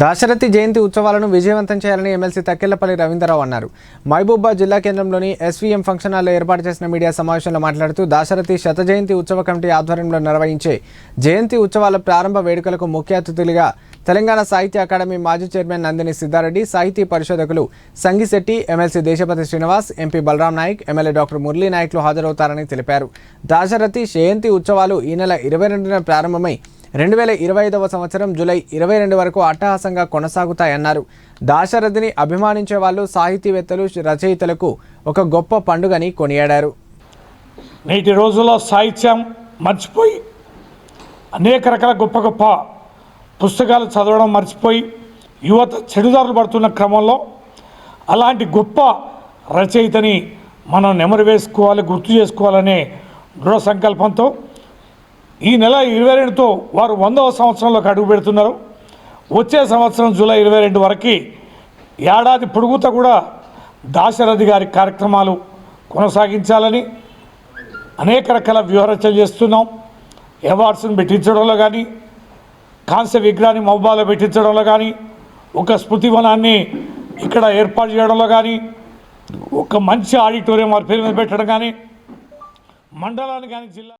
దాశరథి జయంతి ఉత్సవాలను విజయవంతం చేయాలని ఎమ్మెల్సీ తక్కెళ్ళపల్లి రవీంద్రరావు అన్నారు. మహబూబాద్ జిల్లా కేంద్రంలోని ఎస్వీఎం ఫంక్షన్ హాల్లో ఏర్పాటు చేసిన మీడియా సమావేశంలో మాట్లాడుతూ దాశరథి శత జయంతి ఉత్సవ కమిటీ ఆధ్వర్యంలో నిర్వహించే జయంతి ఉత్సవాల ప్రారంభ వేడుకలకు ముఖ్య అతిథులుగా తెలంగాణ సాహిత్య అకాడమీ మాజీ చైర్మన్ నందిని సిద్ధారెడ్డి సాహితీ పరిశోధకులు Sangisetti MLC Deshapati Srinivas MP Balaram Naik MLA doctor Murali నాయక్లు హాజరవుతారని తెలిపారు. దాశరథి జయంతి ఉత్సవాలు ఈ నెల ఇరవై రెండున ప్రారంభమై రెండు వేల ఇరవై ఐదవ సంవత్సరం జూలై ఇరవై రెండు వరకు అట్టహాసంగా కొనసాగుతాయన్నారు. దాశరథిని అభిమానించే వాళ్ళు సాహితీవేత్తలు రచయితలకు ఒక గొప్ప పండుగని కొనియాడారు. నేటి రోజుల్లో సాహిత్యం మర్చిపోయి అనేక రకాల గొప్ప గొప్ప పుస్తకాలు చదవడం మర్చిపోయి యువత చెడుదారులు పడుతున్న క్రమంలో అలాంటి గొప్ప రచయితని మనం నెమరు వేసుకోవాలి గుర్తు చేసుకోవాలనే దృఢ సంకల్పంతో ఈ నెల ఇరవై రెండుతో వారు వందవ సంవత్సరంలోకి అడుగు పెడుతున్నారు. వచ్చే సంవత్సరం జూలై ఇరవై రెండు వరకు ఏడాది పొడుగుతా కూడా దాశరథి గారి కార్యక్రమాలు కొనసాగించాలని అనేక రకాల వ్యూహరచన చేస్తున్నాం. అవార్డ్స్ని పెట్టించడంలో కానీ కాంస్య విగ్రహాన్ని మహబాలో పెట్టించడంలో కానీ ఒక స్మృతివనాన్ని ఇక్కడ ఏర్పాటు చేయడంలో కానీ ఒక మంచి ఆడిటోరియం వారి పేరు మీద పెట్టడం కానీ మండలాన్ని కానీ జిల్లా